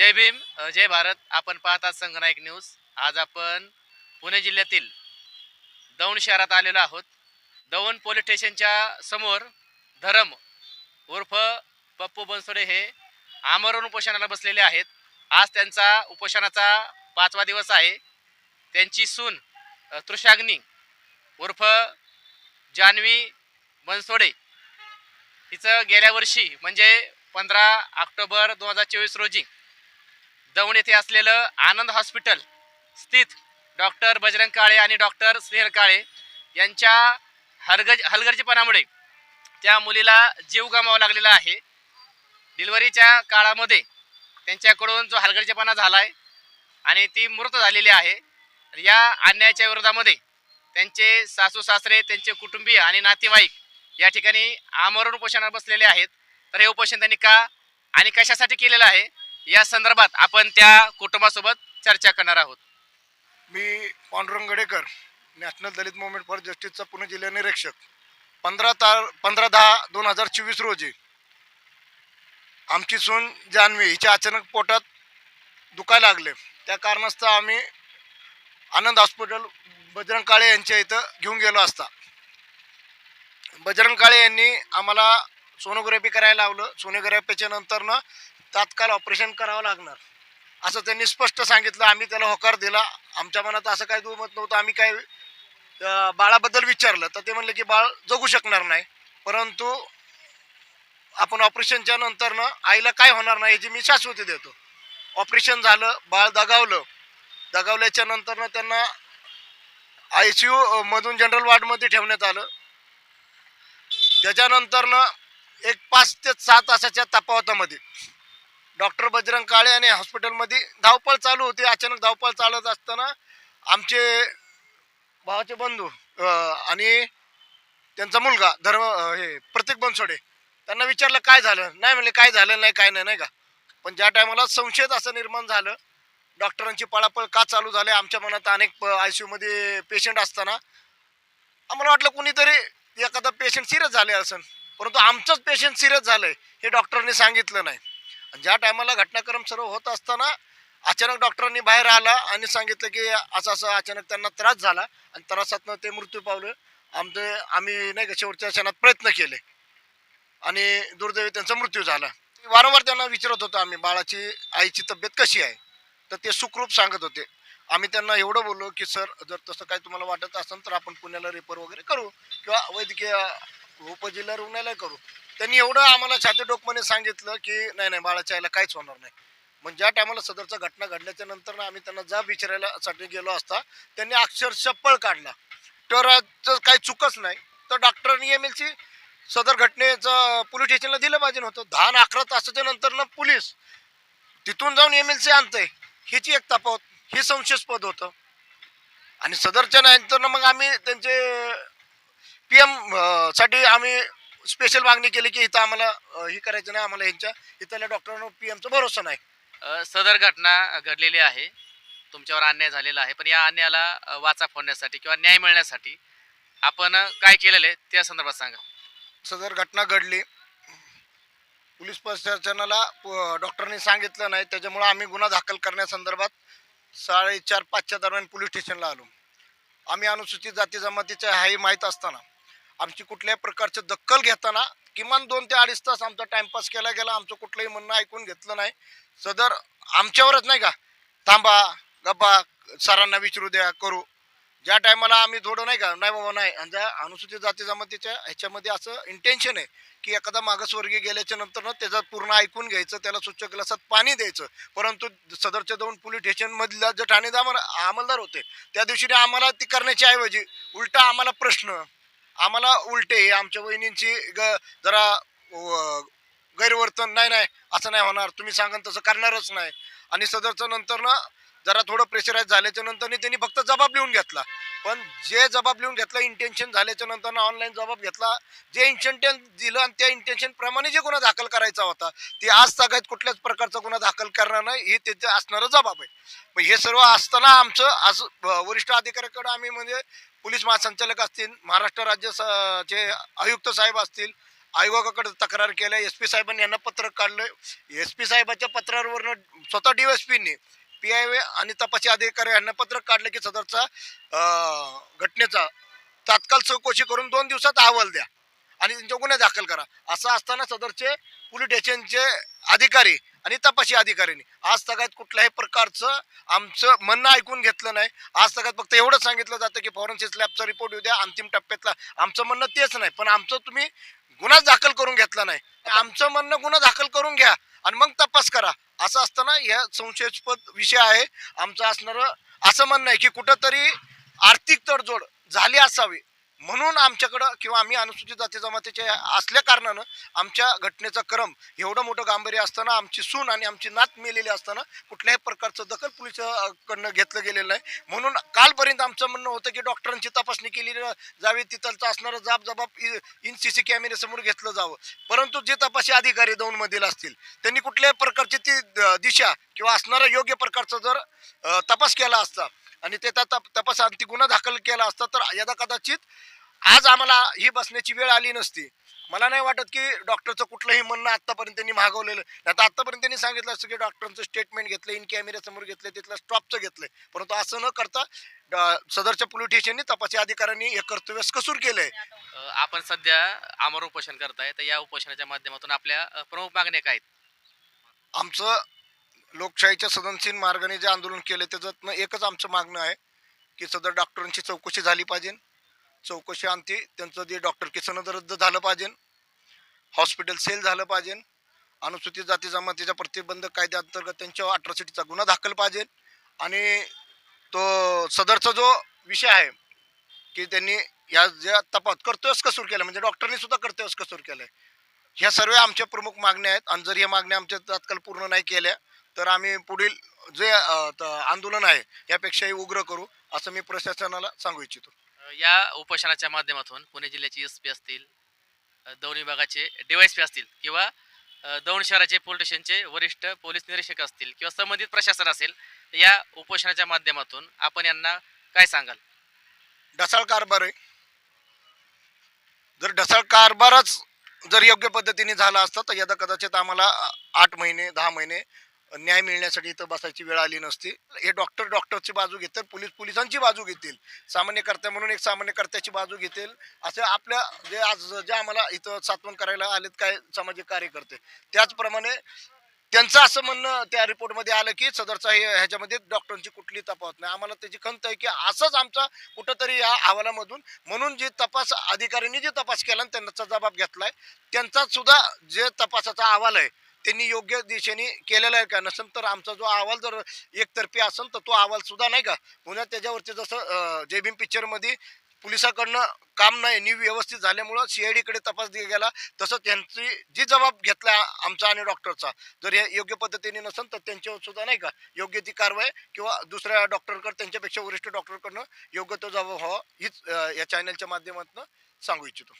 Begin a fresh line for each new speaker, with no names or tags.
जय भीम जय भारत. आपण पाहतात संघनायक न्यूज. आज आपण पुणे जिल्ह्यातील दौंड शहरात आलेलो आहोत. दौंड पोलीस स्टेशनच्या समोर धरम उर्फ पप्पू बनसोडे हे आमरण उपोषणाला बसलेले आहेत. आज त्यांचा उपोषणाचा पाचवा दिवस आहे. त्यांची सून तृषाग्नी उर्फ जान्हवी बनसोडे हिचं गेल्या वर्षी म्हणजे पंधरा ऑक्टोबर दोन हजार चोवीस रोजी दौंड येथे असलेलं आनंद हॉस्पिटल स्थित डॉक्टर बजरंग काळे आणि डॉक्टर स्नेहल काळे यांच्या हलगज हलगर्जीपणामुळे त्या मुलीला जीव गमावा लागलेला आहे. डिलिव्हरीच्या काळामध्ये त्यांच्याकडून जो हलगर्जीपणा झाला आहे आणि ती मृत झालेली आहे या अन्यायाच्या विरोधामध्ये त्यांचे सासू सासरे त्यांचे कुटुंबीय आणि नातेवाईक या ठिकाणी आमरण उपोषणावर बसलेले आहेत. तर हे उपोषण त्यांनी का आणि कशासाठी केलेलं आहे? या संदर्भात आपण त्या कुटुंबासोबत चर्चा करणार आहोत.
मी Pandurang Gadekar national Dalit movement for जस्टिसचा Pune जिल्हा निरीक्षक पंधरा तार पंधरा दहा दोन हजार चोवीस रोजी. आमची सून जान्हवी हिच्या अचानक पोटात दुखायला लागले. त्या कारणास्तव आम्ही आनंद हॉस्पिटल बजरंग काळे यांच्या इथं घेऊन गेलो असता. बजरंग काळे यांनी आम्हाला सोनोग्राफी करायला लावलं. सोनोग्राफीच्या नंतरनं तात्काळ ऑपरेशन करावं लागणार. असं त्यांनी स्पष्ट सांगितलं. आम्ही त्याला होकार दिला. आमच्या मनात असं काही दुमत नव्हतं. आम्ही काय बाळाबद्दल विचारलं. तर ते म्हणले की बाळ जगू शकणार नाही. परंतु आपण ऑपरेशनच्या नंतरनं आईला काय होणार नाही याची मी शाश्वती देतो. ऑपरेशन झालं. बाळ दगावलं. दगावल्याच्या नंतरनं त्यांना आय सी यू मधून जनरल वार्डमध्ये ठेवण्यात आलं. त्याच्यानंतरनं एक पाच ते सहा तासाच्या तपावतामध्ये डॉक्टर बजरंग काळे आणि हॉस्पिटलमध्ये धावपळ चालू होती. अचानक धावपळ चालत असताना आमचे भावाचे बंधू आणि त्यांचा मुलगा धर्म हे प्रतीक बनसोडे त्यांना विचारलं काय झालं? नाही म्हणले काय झालं नाही काय नाही नाही का? पण ज्या टायमाला संशयच असं निर्माण झालं डॉक्टरांची पळापळ का चालू झाली आमच्या मनात अनेक आय सी यूमध्ये पेशंट असताना आम्हाला वाटलं कुणीतरी एखादा पेशंट सिरियस झाले असेल परंतु आमचंच पेशंट सिरियस झालं आहे हे डॉक्टरांनी सांगितलं नाही. ज्या टायमाला घटनाक्रम सर्व होत असताना अचानक डॉक्टरांनी बाहेर आला आणि सांगितलं की असं असं अचानक त्यांना त्रास झाला आणि त्रासातनं ते मृत्यू पावलं. आमचे आम्ही नाही का शेवटच्या क्षणात प्रयत्न केले आणि दुर्दैवी त्यांचा मृत्यू झाला. वारंवार त्यांना विचारत होतो आम्ही बाळाची आईची तब्येत कशी आहे? तर ते सुखरूप सांगत होते. आम्ही त्यांना एवढं बोललो की सर जर तसं काही तुम्हाला वाटत असेल तर आपण पुण्याला रेफर वगैरे करू किंवा वैद्यकीय उपजिल्हा रुग्णालय करू. त्यांनी एवढं आम्हाला छाती डोकमाने सांगितलं की नाही नाही बाळाच्या आईला काहीच होणार नाही. मग ज्या टायमाला सदरचा घटना घडल्याच्या नंतर आम्ही त्यांना जाब विचारायलासाठी गेलो असता त्यांनी अक्षरशः पळ काढला. तर काही चुकच नाही. तर डॉक्टरांनी एम एल सी सदर घटनेचं पोलीस स्टेशनला दिलं पाहिजे नव्हतं दहा अकरा तासाच्या नंतर ना पोलीस तिथून जाऊन एम एल सी आणतंय. ह्याची एक तपावत हे संशयास्पद होतं. आणि सदरच्या नंतर मग आम्ही त्यांचे पी एमसाठी आम्ही स्पेशल मागणी केली की इथं आम्हाला हे करायचं नाही आम्हाला ह्यांच्या इथल्या डॉक्टरांना पी एमचा भरोसा नाही.
सदर घटना घडलेली आहे. तुमच्यावर अन्याय झालेला आहे. पण या अन्यायाला वाचा फोडण्यासाठी किंवा न्याय मिळण्यासाठी आपण काय केलेलं आहे त्या संदर्भात सांगा.
सदर घटना घडली. पोलीस प्रशासनाला डॉक्टरांनी सांगितलं नाही. त्याच्यामुळे आम्ही गुन्हा दाखल करण्यासंदर्भात साडेचार पाचच्या दरम्यान पोलीस स्टेशनला आलो. आम्ही अनुसूचित जाती जमातीचे आहे माहीत असताना आमची कुठल्याही प्रकारचं दखल घेताना किमान दोन ते अडीच तास आमचा टाइमपास केला गेला आमचं कुठलंही म्हणणं ऐकून घेतलं नाही. सदर आमच्यावरच नाही का? थांबा गप्पा सरांना विचारू द्या करू. ज्या टायमाला आम्ही थोडं नाही का नाही बाबा नाही. आणि ज्या अनुसूचित जाती जमातीच्या ह्याच्यामध्ये असं इंटेन्शन आहे की एखादा मागासवर्गीय गेल्याच्यानंतर ना त्याचं पूर्ण ऐकून घ्यायचं त्याला स्वच्छ ग्लासात पाणी द्यायचं. परंतु सदरच्या दोन पोलीस स्टेशनमधल्या जे ठाणेदार अंमलदार होते त्या दिवशी आम्हाला ती करण्याच्या ऐवजी उलटा आम्हाला प्रश्न आम्हाला उलटे हे आमच्या वहिनींची ग जरा गैरवर्तन नाही नाही असं नाही होणार. तुम्ही सांगाल तसं करणारच नाही. आणि सदरचं नंतर ना जरा थोडं प्रेशराईज झाल्याच्यानंतर त्यांनी फक्त जबाब लिहून घेतला. पण जे जबाब लिहून घेतला इंटेन्शन झाल्याच्यानंतर ऑनलाईन जबाब घेतला जे इंटेन्शन दिलं आणि त्या इंटेन्शनप्रमाणे जे गुन्हा दाखल करायचा होता ते आज सगळ्यात कुठल्याच प्रकारचा गुन्हा दाखल करणार नाही हे त्याचं असणारं जबाब आहे. पण हे सर्व असताना आमचं आज वरिष्ठ अधिकाऱ्याकडं आम्ही म्हणजे पोलीस महासंचालक असतील महाराष्ट्र राज्य चे आयुक्त साहेब असतील आयोगाकडे तक्रार केल्या एस पी साहेबांनी यांना पत्र काढलं. एस पी साहेबाच्या पत्रावरनं स्वतः डी एस पीनी पी आय आणि तपासी अधिकारी यांना पत्रक काढलं की सदरचा घटनेचा तात्काळ चौकशी करून दोन दिवसात अहवाल द्या आणि त्यांच्या गुन्हे दाखल करा. असं असताना सदरचे पोलीस स्टेशनचे अधिकारी आणि तपासी अधिकाऱ्यांनी आज सगळ्यात कुठल्याही प्रकारचं आमचं म्हणणं ऐकून घेतलं नाही. आज सगळ्यात फक्त एवढंच सांगितलं जातं की फॉरेन्सिक लॅबचा रिपोर्ट येऊ द्या अंतिम टप्प्यातला. आमचं म्हणणं तेच नाही पण आमचं तुम्ही गुन्हा दाखल करून घेतला नाही. आमचं म्हणणं गुन्हा दाखल करून घ्या आणि मग तपास करा. असं असताना ह्या संशयास्पद विषय आहे. आमचं असणारं असं म्हणणं आहे की कुठंतरी आर्थिक तडजोड झाली असावी. म्हणून आमच्याकडं किंवा आम्ही अनुसूचित जाती जमातीचे असल्या कारणानं आमच्या घटनेचा क्रम एवढं मोठं गांभीर्य असताना आमची सून आणि आमची नात मेलेली असताना कुठल्याही प्रकारचं दखल पोलिसाकडनं घेतलं गेलेलं नाही. म्हणून कालपर्यंत आमचं म्हणणं होतं की डॉक्टरांची तपासणी केली जावी तिथलचं असणारं जाब जबाब इन सी सी कॅमेऱ्यासमोर घेतलं जावं. परंतु जे तपासी अधिकारी दोनमधील असतील त्यांनी कुठल्याही प्रकारची ती द- दिशा किंवा असणारा योग्य प्रकारचा जर तपास केला असता आणि ते त्या तप- तपासांती गुन्हा दाखल केला असता तर यदा कदाचित आज आम्हाला ही बसण्याची वेळ आली नसती. मला नाही वाटत की डॉक्टरचं कुठलंही म्हणणं आतापर्यंत त्यांनी मागवलेलं नाही तर आतापर्यंत त्यांनी सांगितलं असतं की डॉक्टरांचं स्टेटमेंट घेतलं इन कॅमेऱ्यासमोर घेतलं तिथलं स्टॉपचं घेतलंय परंतु असं न करता सदरच्या पोलीस स्टेशननी तपासी अधिकाऱ्यांनी हे कर्तव्य कसूर केलंय?
अ, आपण सध्या आमर उपोषण करताय तर या उपोषणाच्या माध्यमातून आपल्या प्रमुख मागण्या काय आहेत?
आमचं लोकशाहीच्या सदनशील मार्गाने जे आंदोलन केलं त्याच्यातनं एकच आमचं मागणं आहे की सदर डॉक्टरांची चौकशी झाली पाहिजे. चौकशी अंती त्यांचं जे डॉक्टर किसन रद्द झालं पाहिजे. हॉस्पिटल सेल झालं पाहिजे. अनुसूचित जाती जमातीच्या प्रतिबंध कायद्याअंतर्गत त्यांच्यावर अट्रॉसिटीचा गुन्हा दाखल पाहिजे. आणि तो सदरचा जो विषय आहे की त्यांनी या ज्या तपास कर्तव्यच कसूर केलं म्हणजे डॉक्टरनी सुद्धा कर्तव्यच कसूर आहे ह्या सर्व आमच्या प्रमुख मागण्या आहेत. आणि जर ह्या मागण्या आमच्या तात्काळ पूर्ण नाही केल्या तर आम्ही पुढील जे आंदोलन आहे यापेक्षाही उग्र करू असं मी प्रशासनाला सांगू इच्छितो.
या उपोषणाच्या माध्यमातून पुणे जिल्ह्याचे एस पी असतील दौंड विभागाचे डीवायसपी असतील किंवा दौंड शहराचे पोलीस स्टेशनचे वरिष्ठ पोलीस निरीक्षक असतील किंवा संबंधित प्रशासन असेल या उपोषणाच्या माध्यमातून आपण यांना काय सांगाल?
ढसाळ कारभार आहे. जर ढसाळ कारभारच जर योग्य पद्धतीने झाला असता तर यदा कदाचित आम्हाला आठ महिने दहा महिने न्याय मिळण्यासाठी इथं बसायची वेळ आली नसती. हे डॉक्टर डॉक्टरची बाजू घेतील पोलीस पोलिसांची बाजू घेतील. सामान्यकर्त्या म्हणून एक सामान्यकर्त्याची बाजू घेतील. असं आपल्या जे आज जे आम्हाला इथं सातवण करायला आलेत काय सामाजिक कार्यकर्ते त्याचप्रमाणे त्यांचं असं म्हणणं त्या रिपोर्टमध्ये आलं की सदरचा हे ह्याच्यामध्ये डॉक्टरांची कुठली तपास नाही. आम्हाला त्याची खंत आहे की असंच आमचा कुठंतरी या अहवालामधून म्हणून जे तपास अधिकाऱ्यांनी जे तपास केला आणि त्यांचा जबाब घेतला त्यांचा सुद्धा जे तपासाचा अहवाल आहे त्यांनी योग्य दिशेने केलेला आहे का? नसेल तर आमचा जो अहवाल जर एकतर्फी असेल तर तो अहवाल सुद्धा नाही का? पुन्हा त्याच्यावरती जसं जे भीम पिक्चरमध्ये पोलिसाकडनं काम नाही नीव व्यवस्थित झाल्यामुळं सी आय डीकडे तपास दिला गेला. तसं त्यांची जी जबाब घेतला आमचा आणि डॉक्टरचा जर हे योग्य पद्धतीने नसेल तर त्यांच्यावर सुद्धा नाही का योग्य ती कारवाई किंवा दुसऱ्या डॉक्टरकडं त्यांच्यापेक्षा वरिष्ठ डॉक्टरकडनं योग्य तो जबाब व्हावा हीच या चॅनलच्या माध्यमातून सांगू इच्छितो.